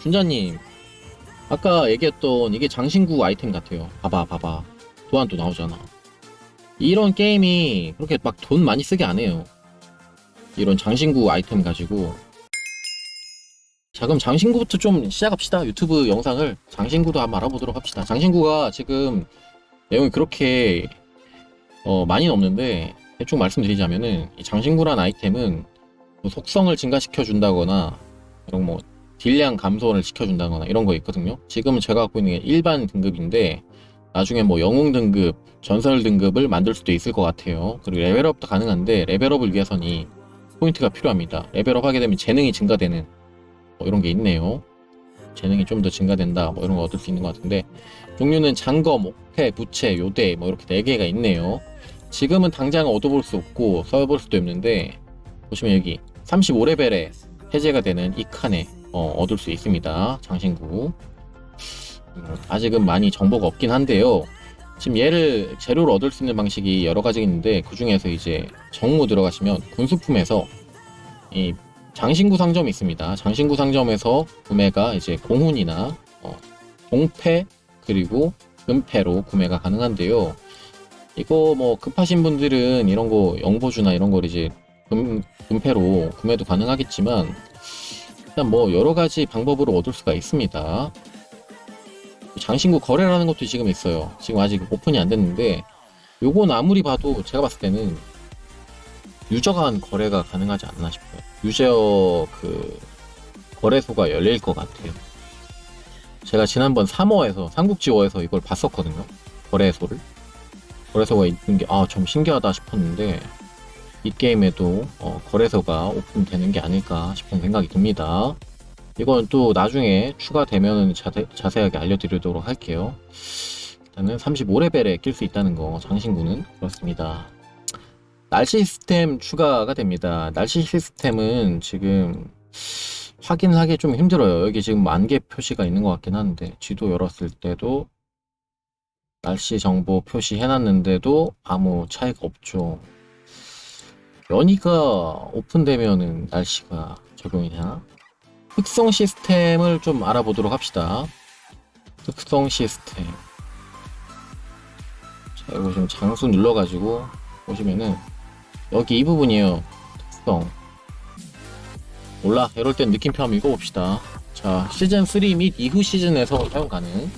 준자님, 아까 얘기했던 이게 장신구 아이템 같아요. 봐봐, 봐봐. 도안도 나오잖아. 이런 게임이 그렇게 막 돈 많이 쓰게 안 해요. 이런 장신구 아이템 가지고. 자, 그럼 장신구부터 좀 시작합시다. 유튜브 영상을. 장신구도 한번 알아보도록 합시다. 장신구가 지금 내용이 그렇게 어, 많이는 없는데, 대충 말씀드리자면은, 이 장신구란 아이템은 뭐 속성을 증가시켜 준다거나, 이런 뭐, 딜량 감소를 시켜준다거나 이런 거 있거든요. 지금 제가 갖고 있는 게 일반 등급인데 나중에 뭐 영웅 등급, 전설 등급을 만들 수도 있을 것 같아요. 그리고 레벨업도 가능한데 레벨업을 위해서는 이 포인트가 필요합니다. 레벨업 하게 되면 재능이 증가되는 뭐 이런 게 있네요. 재능이 좀 더 증가된다 뭐 이런 거 얻을 수 있는 것 같은데 종류는 장검, 옥패, 부채, 요대 뭐 이렇게 네 개가 있네요. 지금은 당장 얻어볼 수 없고 써볼 수도 없는데 보시면 여기 35레벨에 해제가 되는 이 칸에 어, 얻을 수 있습니다. 장신구. 음, 아직은 많이 정보가 없긴 한데요. 지금 얘를 재료로 얻을 수 있는 방식이 여러 가지 있는데 그 중에서 이제 정무 들어가시면 군수품에서 이 장신구 상점이 있습니다. 장신구 상점에서 구매가 이제 공훈이나 어, 동패 그리고 금패로 구매가 가능한데요. 이거 뭐 급하신 분들은 이런 거 영보주나 이런 걸 이제 금, 금패로 구매도 가능하겠지만 일단 뭐 여러 가지 방법으로 얻을 수가 있습니다. 장신구 거래라는 것도 지금 있어요. 지금 아직 오픈이 안 됐는데 요건 아무리 봐도 제가 봤을 때는 유저 간 거래가 가능하지 않나 싶어요. 유저 그 거래소가 열릴 것 같아요. 제가 지난번 3호에서 삼국지호에서 이걸 봤었거든요. 거래소를 거래소가 있는 게 아 좀 신기하다 싶었는데 이 게임에도 어, 거래소가 오픈되는 게 아닐까 싶은 생각이 듭니다. 이건 또 나중에 추가되면 자세, 자세하게 알려드리도록 할게요. 일단은 35레벨에 낄 수 있다는 거 장신구는 그렇습니다. 날씨 시스템 추가가 됩니다. 날씨 시스템은 지금 확인하기 좀 힘들어요. 여기 지금 만개 표시가 있는 것 같긴 한데 지도 열었을 때도 날씨 정보 표시해놨는데도 아무 차이가 없죠. 연이가 오픈되면은 날씨가 적용이 되나? 특성 시스템을 좀 알아보도록 합시다. 특성 시스템. 자, 이거 지금 장수 눌러가지고 보시면은 여기 이 부분이에요. 특성. 몰라. 이럴 땐 느낌표 한번 읽어봅시다. 자, 시즌 3 및 이후 시즌에서 사용 가능.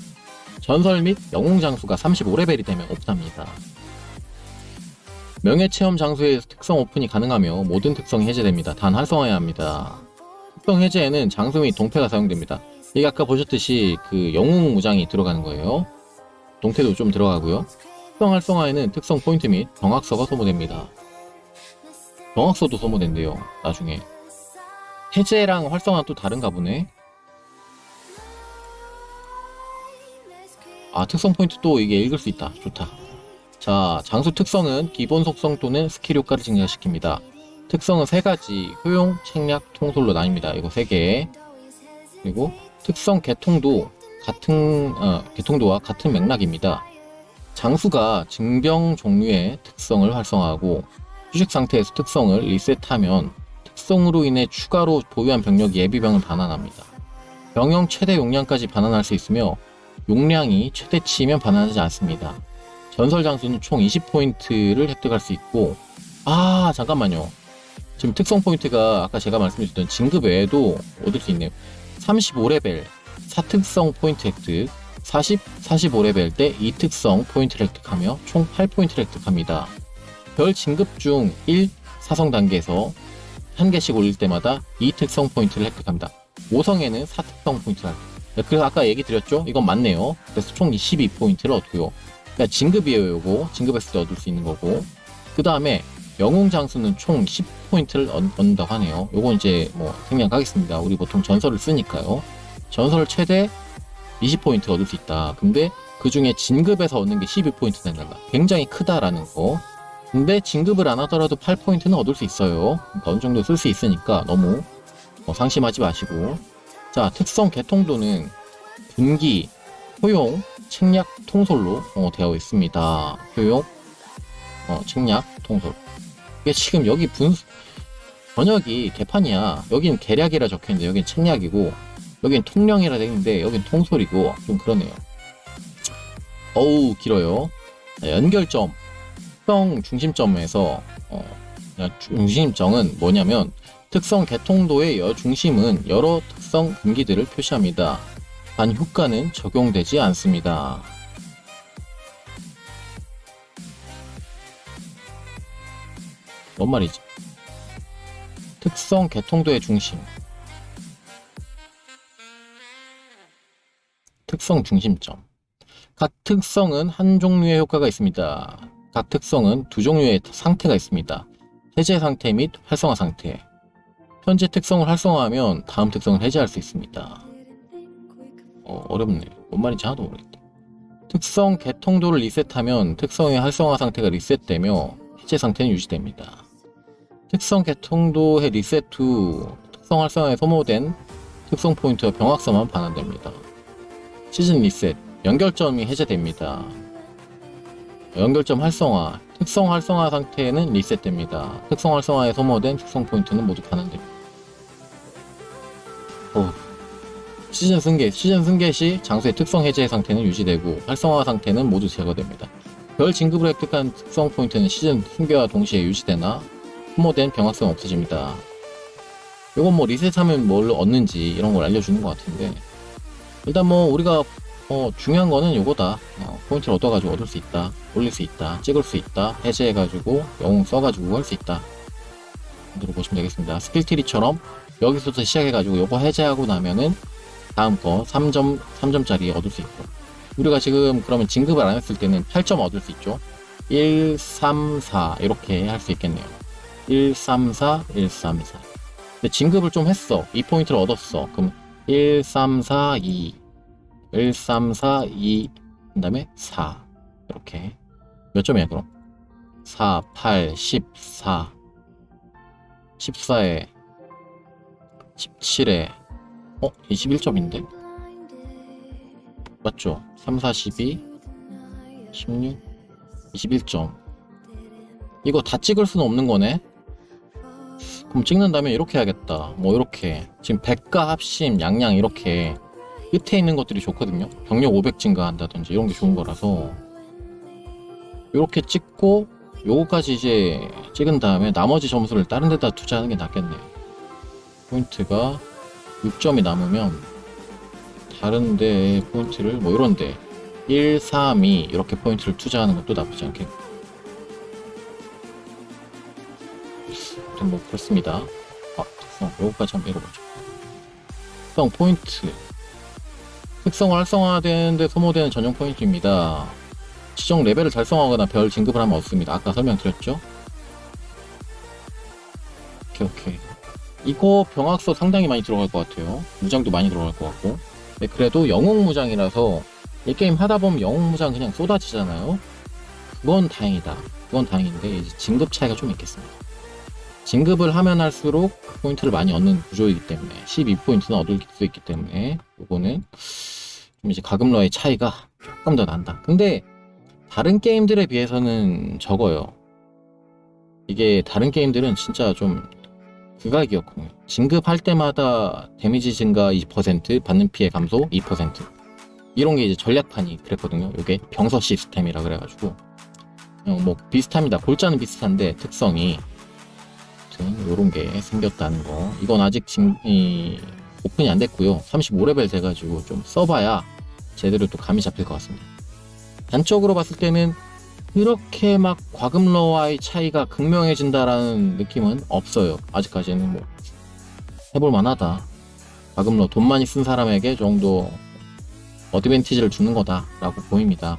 전설 및 영웅 장수가 35레벨이 되면 오픈합니다. 명예 체험 장소에서 특성 오픈이 가능하며 모든 특성이 해제됩니다. 단 활성화해야 합니다. 특성 해제에는 장소 및 동패가 사용됩니다. 이게 아까 보셨듯이 그 영웅 무장이 들어가는 거예요. 동태도 좀 들어가고요. 특성 활성화에는 특성 포인트 및 병학서가 소모됩니다. 병학서도 소모된대요. 나중에. 해제랑 활성화 또 다른가 보네. 아 특성 포인트 또 이게 읽을 수 있다. 좋다. 자, 장수 특성은 기본 속성 또는 스킬 효과를 증가시킵니다. 특성은 세 가지, 효용, 책략, 통솔로 나뉩니다. 이거 세 개. 그리고 특성 개통도 같은 어, 개통도와 같은 맥락입니다. 장수가 증병 종류의 특성을 활성화하고 휴식 상태에서 특성을 리셋하면 특성으로 인해 추가로 보유한 병력이 예비병을 반환합니다. 병영 최대 용량까지 반환할 수 있으며 용량이 최대치이면 반환하지 않습니다. 전설 장수는 총 20포인트를 획득할 수 있고 아 잠깐만요. 지금 특성 포인트가 아까 제가 말씀드렸던 진급 외에도 얻을 수 있네요. 35레벨 4특성 포인트 획득 40, 45레벨 때 2특성 포인트를 획득하며 총 8포인트를 획득합니다. 별 진급 중 1, 사성 단계에서 한 개씩 올릴 때마다 2특성 포인트를 획득합니다. 5성에는 4특성 포인트를 획득 그래서 아까 얘기 드렸죠? 이건 맞네요. 그래서 총 22포인트를 얻고요 그러니까 진급이에요, 요거. 진급했을 때 얻을 수 있는 거고. 그 다음에 영웅 장수는 총 10포인트를 얻는다고 하네요. 요거 이제 뭐 생략하겠습니다. 우리 보통 전설을 쓰니까요. 전설 최대 20포인트 얻을 수 있다. 근데 그 중에 진급에서 얻는 게 12포인트 된다. 굉장히 크다라는 거. 근데 진급을 안 하더라도 8포인트는 얻을 수 있어요. 그러니까 어느 정도 쓸 수 있으니까 너무 어, 상심하지 마시고. 자, 특성 개통도는 분기, 효용, 책략, 통솔로 어, 되어 있습니다. 효용, 어, 책략, 통솔. 이게 지금 여기 분 번역이 개판이야. 여긴 계략이라 적혀 있는데 여긴 책략이고 여긴 통령이라 되는데 여긴 통솔이고 좀 그러네요. 어우 길어요. 자, 연결점 특성 중심점에서 어, 중심점은 뭐냐면 특성 개통도의 여 중심은 여러 특성 분기들을 표시합니다. 단 효과는 적용되지 않습니다. 뭔 말이지? 특성 개통도의 중심. 특성 중심점. 각 특성은 한 종류의 효과가 있습니다. 각 특성은 두 종류의 상태가 있습니다. 해제 상태 및 활성화 상태. 현재 특성을 활성화하면 다음 특성을 해제할 수 있습니다. 어, 어렵네. 뭔 말인지 하나도 모르겠다. 특성 개통도를 리셋하면 특성의 활성화 상태가 리셋되며 해제 상태는 유지됩니다. 특성 개통도의 리셋 후 특성 활성화에 소모된 특성 포인트와 병합선만 반환됩니다. 시즌 리셋, 연결점이 해제됩니다. 연결점 활성화, 특성 활성화 상태는 리셋됩니다. 특성 활성화에 소모된 특성 포인트는 모두 반환됩니다. 시즌 승계, 시즌 승계 시 장소의 특성 해제 상태는 유지되고 활성화 상태는 모두 제거됩니다. 별 진급을 획득한 특성 포인트는 시즌 승계와 동시에 유지되나 소모된 병합성 없어집니다. 이건 뭐 리셋하면 뭘 얻는지 이런 걸 알려주는 것 같은데 일단 뭐 우리가 어, 중요한 거는 요거다. 어, 포인트를 얻어가지고 얻을 수 있다. 올릴 수 있다. 찍을 수 있다. 해제해가지고 영웅 써가지고 할 수 있다. 정도로 보시면 되겠습니다. 스킬트리처럼 여기서부터 시작해가지고 요거 해제하고 나면은 다음 거 3점, 3점짜리 얻을 수 있고. 우리가 지금 그러면 진급을 안 했을 때는 8점 얻을 수 있죠. 1, 3, 4 이렇게 할 수 있겠네요. 1, 3, 4, 1, 3, 4. 근데 진급을 좀 했어. 이 포인트를 얻었어. 그럼 1, 3, 4, 2. 1, 3, 4, 2. 그 다음에 4. 이렇게. 몇 점이야, 그럼? 4, 8, 14. 14에 17에 어? 21점인데? 맞죠? 3, 4, 12 16 21점. 이거 다 찍을 수는 없는 거네? 그럼 찍는다면 이렇게 해야겠다. 뭐 이렇게. 지금 백과 합심 양양 이렇게 끝에 있는 것들이 좋거든요? 병력 500 증가한다든지 이런 게 좋은 거라서. 이렇게 찍고 요거까지 이제 찍은 다음에 나머지 점수를 다른 데다 투자하는 게 낫겠네요. 포인트가 6점이 남으면 다른 데 포인트를 뭐 이런 데 1, 3, 2 이렇게 포인트를 투자하는 것도 나쁘지 않겠고 아무튼 뭐 그렇습니다. 아 특성. 요거까지 한번 읽어보죠. 특성 포인트. 특성을 활성화되는데 소모되는 전용 포인트입니다. 지정 레벨을 달성하거나 별 진급을 하면 얻습니다. 아까 설명드렸죠? 오케이 오케이 이거 병학서 상당히 많이 들어갈 것 같아요. 무장도 많이 들어갈 것 같고. 네, 그래도 영웅 무장이라서 이 게임 하다 보면 영웅 무장 그냥 쏟아지잖아요. 그건 다행이다. 그건 다행인데 이제 진급 차이가 좀 있겠습니다. 진급을 하면 할수록 포인트를 많이 얻는 구조이기 때문에 12포인트는 얻을 수 있기 때문에 이거는 좀 이제 가금러의 차이가 조금 더 난다. 근데 다른 게임들에 비해서는 적어요. 이게 다른 게임들은 진짜 좀 극악이었거든요. 진급할 때마다 데미지 증가 20%, 받는 피해 감소 2%. 이런 게 이제 전략판이 그랬거든요. 이게 병서 시스템이라 그래가지고. 어, 뭐 비슷합니다. 골자는 비슷한데 특성이. 요런 게 생겼다는 거. 이건 아직 진, 이, 오픈이 안 됐고요. 35레벨 돼가지고 좀 써봐야 제대로 또 감이 잡힐 것 같습니다. 단적으로 봤을 때는 그렇게 막 과금러와의 차이가 극명해진다라는 느낌은 없어요. 아직까지는 뭐 해볼 만하다. 과금러 돈 많이 쓴 사람에게 정도 어드밴티지를 주는 거다라고 보입니다.